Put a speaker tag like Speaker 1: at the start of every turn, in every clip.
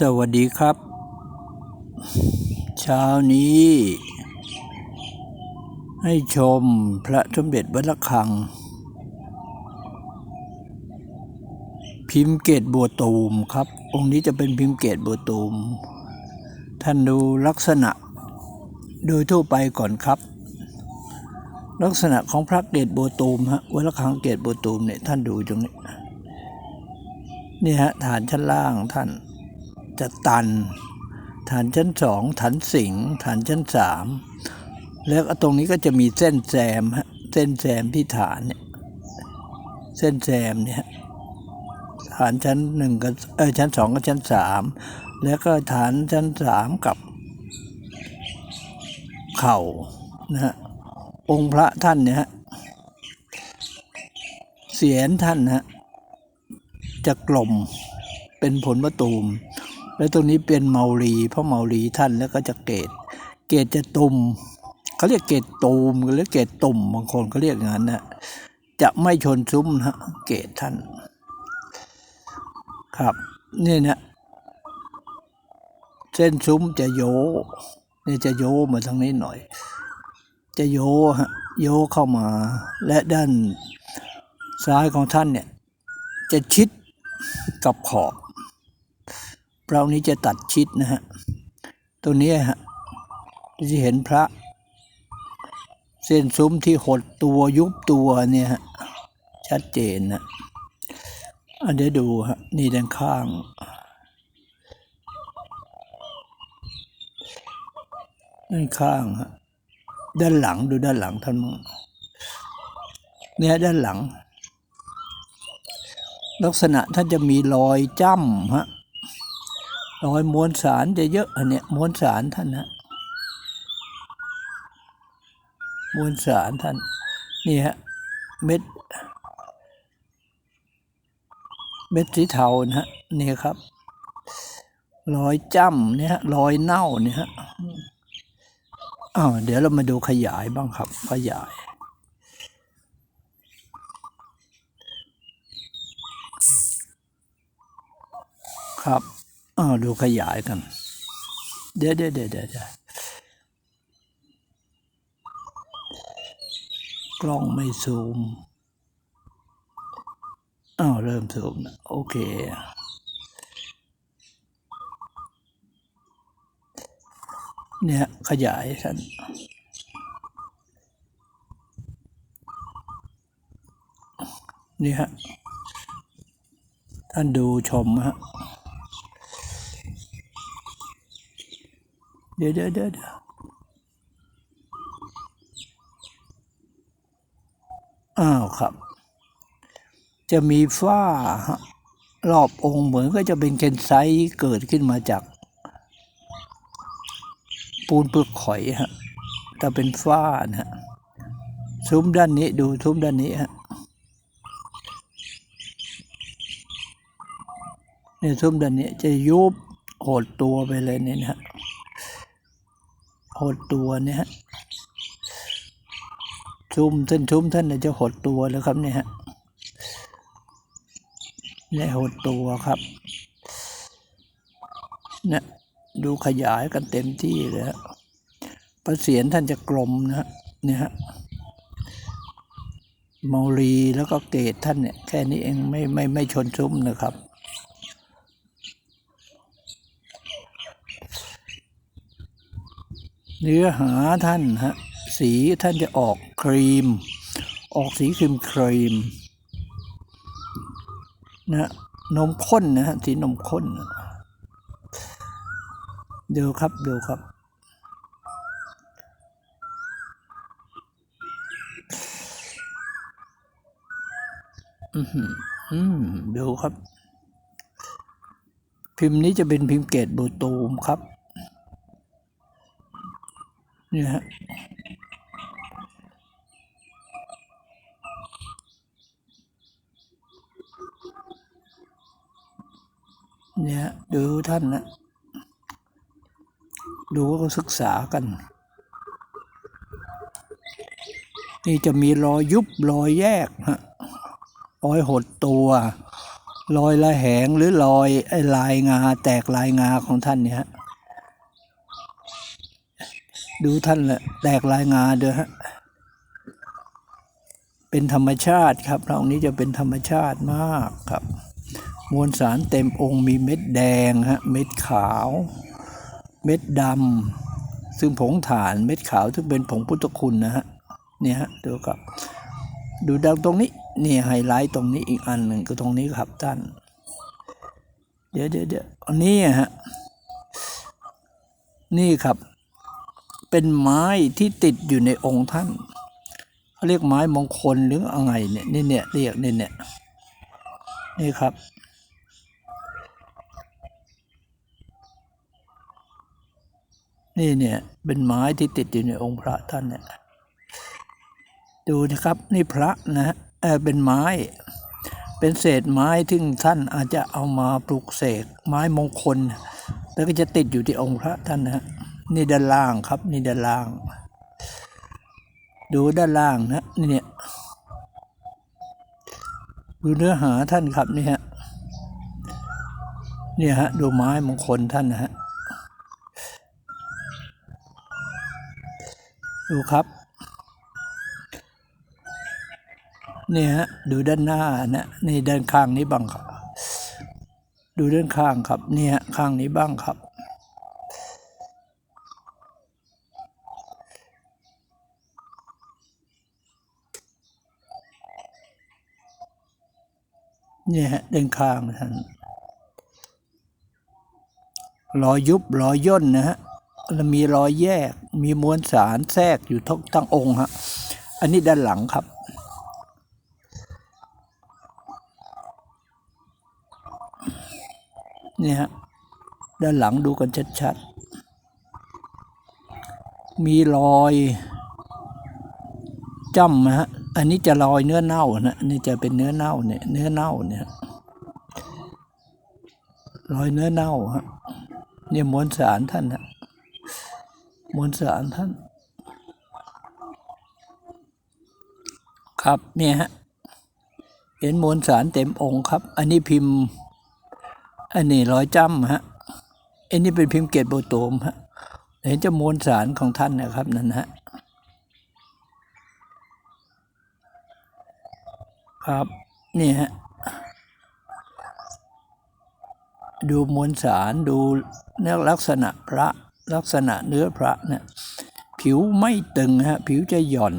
Speaker 1: สวัสดีครับ เช้านี้ ให้ชมพระสมเด็จวัดระฆัง พิมพ์เกตบัวตูมครับ องค์นี้จะเป็นพิมพ์เกตบัวตูม ท่านดูลักษณะ โดยทั่วไปก่อนครับ ลักษณะของพระเกตบัวตูมฮะวัดระฆังเกตบัวตูมเนี่ยท่านดูตรงนี้นี่ฮะฐานชั้นล่างท่าน จะตัน ฐานชั้นสองฐานสิงฐานชั้นสามแล้วตรงนี้ก็จะมีเส้นแซมเส้นแซมที่ฐานเนี่ยเส้นแซมเนี่ยฐานชั้นหนึ่งกับเออชั้นสองกับชั้นสามแล้วก็ฐานชั้นสามกับ เข่านะฮะองค์พระท่านเนี่ยฮะเสียนท่านนะฮะจะกลมเป็นผลมะตูม แล้วตรงนี้เป็นเมารีเพราะเมารีท่านแล้วก็จะเกต เกตจะตุมเขาเรียกเกตตูมหรือเกตตุ่มบางคนเขาเรียกอย่างนั้นนะจะไม่ชนซุ้มนะฮะเกตท่าน ครับนี่นะเส้นซุ้มจะโยนี่จะโยมาทางนี้หน่อย จะโยฮะโยเข้ามา และด้านซ้ายของท่านเนี่ย จะชิดกับขอบ เรานี้จะตัดชิดนะฮะตัวนี้ฮะจะเห็นพระ เส้นซุ้มที่หดตัวยุบตัวเนี่ยฮะชัดเจนนะอันเดี๋ยวดูฮะนี่ด้านข้าง ด้านข้างฮะด้านหลังดูด้านหลังท่านเนี่ยด้านหลัง ลักษณะท่านจะมีรอยจ้ำฮะ รอยมวลสารจะเยอะอันเนี้ยมวลสารท่านฮะมวลสารท่านนี่ฮะเม็ดเม็ดสีเทานะฮะนี่ครับรอยจ้ำเนี่ยฮะรอยเน่าเนี่ยฮะอ้าวเดี๋ยวเรามาดูขยายบ้างครับ ขยาย ครับ อ้าวดูขยายกันเดี๋ยวเดี๋ยวเดี๋ยวเดี๋ยวเดี๋ยวกล้องไม่ซูม อ้าวเริ่มซูมนะโอเคเนี่ยขยายท่านนี่ฮะท่านดูชมฮะ เดี๋ยวเดี๋ยวเดี๋ยวเดี๋ยวอ้าวครับ จะมีฝ้ารอบองค์เหมือนก็จะเป็นเคนไซต์เกิดขึ้นมาจาก ปูนเปลือกข่อยฮะแต่เป็นฝ้านะฮะซุ้มด้านนี้ดูซุ้มด้านนี้ฮะเนี่ยซุ้มด้านนี้จะยุบโหดตัวไปเลยเนี่ยนะฮะ หดตัวเนี่ยฮะชุ่มเส้นชุ่มท่านเนี่ยจะหดตัวแล้วครับเนี่ยฮะเนี่ยหดตัวครับเนี่ยดูขยายกันเต็มที่เลยฮะประเสียนท่านจะกลมนะฮะเนี่ยฮะเมารีแล้วก็เกตท่านเนี่ยแค่นี้เองไม่ไม่ไม่ชนซุ้มนะครับ เนื้อหาท่านฮะสีท่านจะออกครีม ออกสีครีมครีมนะฮะนมข้นนะฮะสีนมข้นนะดูครับดูครับอือหืออืมดูครับ พิมพ์นี้จะเป็นพิมพ์เกตโบตูมครับ เนี่ยฮะเนี่ยดูท่านนะ ดูก็ศึกษากัน นี่จะมีรอยยุบรอยแยกฮะรอยหดตัวรอยละแหงหรือรอยไอลายงาแตกลายงาของท่านเนี่ยฮะ ดูท่านแหละแตกลายงาเด้อฮะ เป็นธรรมชาติครับพระองค์นี้จะเป็นธรรมชาติมากครับ มวลสารเต็มองค์มีเม็ดแดงฮะ เม็ดขาว เม็ดดำซึ่งผงถ่านเม็ดขาวซึ่งเป็นผงพุทธคุณนะฮะ เนี่ยฮะดูครับ ดูดังตรงนี้นี่ไฮไลท์ตรงนี้อีกอันหนึ่งก็ตรงนี้ครับท่าน เดี๋ยวเดี๋ยวเดี๋ยวอันนี้ฮะ นี่ครับ เป็นไม้ที่ติดอยู่ในองค์ท่านเขาเรียกไม้มงคลหรืออะไรเนี่ยนี่เนี่ยเรียกนี่เนี่ยนี่ครับนี่เนี่ยเป็นไม้ที่ติดอยู่ในองค์พระท่านเนี่ยดูนะครับนี่พระนะฮะเออเป็นไม้ เป็นเศษไม้ที่ท่านอาจจะเอามาปลูกเสกไม้มงคล แล้วก็จะติดอยู่ที่องค์พระท่านนะฮะ นี่ด้านล่างครับ นี่ด้านล่าง ดูด้านล่างนะนี่เนี่ยดูเนื้อหาท่านครับนี่ฮะเนี่ยฮะดูไม้มงคลท่านนะฮะดูครับนี่ฮะดูด้านหน้านะนี่ด้านข้างนี้บ้างครับ ดูด้านข้างครับนี่ฮะข้างนี้บ้างครับ นี่ฮะด้านข้างท่านรอยยุบรอยย่นนะฮะแล้วมีรอยแยก มีมวลสารแทรกอยู่ทั้งทั้งองค์ฮะอันนี้ด้านหลังครับนี่ฮะด้านหลังดูกันชัดๆ มีรอยจ้ำนะฮะ อันนี้จะรอยเนื้อเน่านะนี่จะเป็นเนื้อเน่าเนี่ย เนื้อเน่าเนี่ยรอยเนื้อเน่าฮะเนี่ยมวลสารท่านฮะมวลสารท่าน ครับเนี่ยฮะเห็นมวลสารเต็มองค์ครับ อันนี้พิมพ์ อันนี้ร้อยจ้ำฮะอันนี้เป็นพิมพ์เกตโบโตมฮะเห็นจะมวลสารของท่านนะครับนั่นฮะ ครับนี่ฮะดูมวลสารดูเนื้อลักษณะพระลักษณะเนื้อพระเนี่ยผิวไม่ตึงฮะผิวจะหย่อน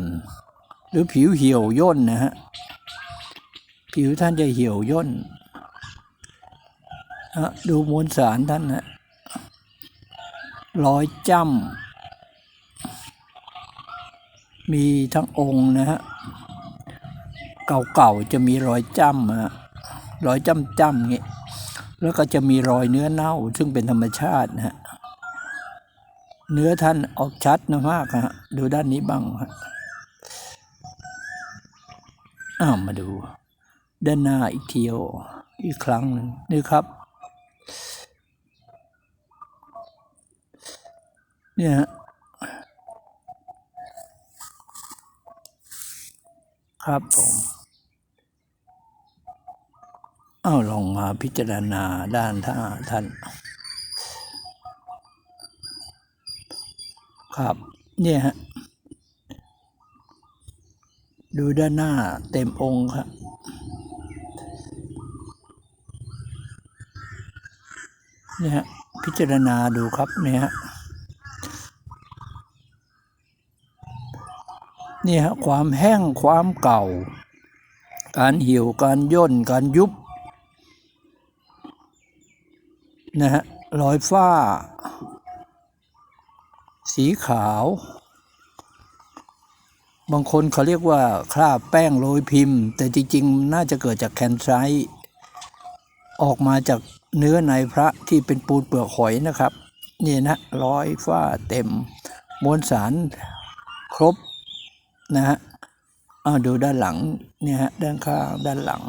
Speaker 1: หรือผิวเหี่ยวย่นนะฮะผิวท่านจะเหี่ยวย่นฮะดูมวลสารท่านนะรอยจ้ำมีทั้งองค์นะฮะ เก่าๆจะมีรอยจ้ำฮะรอยจ้ำจ้ำงี้ยแล้วก็จะมีรอยเนื้อเน่า ซึ่งเป็นธรรมชาตินะฮะเนื้อท่านออกชัดนะมากฮะดูด้านนี้บ้างฮะอ้าวมาดู ด้านหน้าอีกเที่ยวอีกครั้งหนึ่งนี่ครับ เนี่ยครับผมเอาลองมาพิจารณาด้านท่าท่านครับเนี่ยฮะดูด้านหน้าเต็มองค์ครับเนี่ยฮะพิจารณาดูครับเนี่ยฮะนี่ฮะความแห้งความเก่า การเหี่ยวการย่นการยุบ นะฮะรอยฝ้า สีขาว บางคนเขาเรียกว่าคราบแป้งโรยพิมพ์ แต่จริงๆ น่าจะเกิดจากแคนไซต์ออกมาจากเนื้อในพระที่เป็นปูนเปลือกหอยนะครับ นี่นะรอยฝ้าเต็ม มวลสารครบนะฮะเอาดูด้านหลังเนี่ยฮะด้านข้างด้านหลัง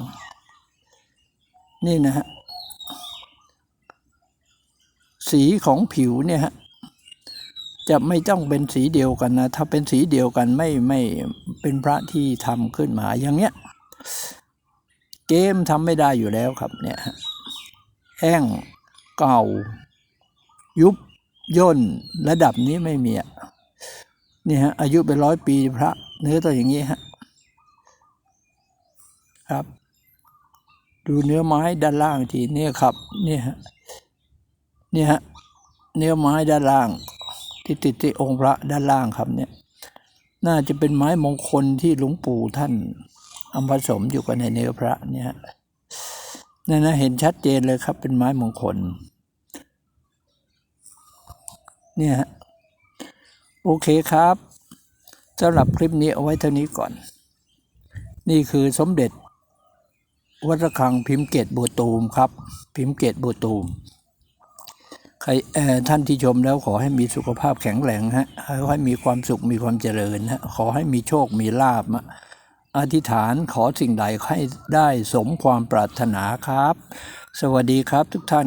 Speaker 1: นี่นะฮะ สีของผิวเนี่ยฮะจะไม่ต้องเป็นสีเดียวกันนะถ้าเป็นสีเดียวกันไม่ไม่เป็นพระที่ทำขึ้นมาอย่างเนี้ยเกมทำไม่ได้อยู่แล้วครับเนี่ยฮะแห้งเก่า ยุบย่นระดับนี้ไม่มีอะนี่ฮะอายุเป็นร้อยปีพระ เนื้อตัวอย่างนี้ฮะครับ ดูเนื้อไม้ด้านล่างทีนี่ครับนี่ฮะ เนี่ยฮะเนื้อไม้ด้านล่างที่ติดที่องค์พระด้านล่างครับเนี่ย น่าจะเป็นไม้มงคลที่หลวงปู่ท่านเอาผสมอยู่กันในเนื้อพระเนี่ยฮะนั่นนะเห็นชัดเจนเลยครับ เป็นไม้มงคล เนี่ยฮะโอเคครับสำหรับคลิปนี้เอาไว้เท่านี้ก่อน นี่คือสมเด็จ วัดระฆังพิมพ์เกตบัวตูมครับ พิมพ์เกตบัวตูม ใครท่านที่ชมแล้วขอให้มีสุขภาพแข็งแรงฮะขอให้มีความสุขมีความเจริญฮะขอให้มีโชคมีลาบอะอธิษฐานขอสิ่งใดให้ได้สมความปรารถนาครับ สวัสดีครับทุกท่าน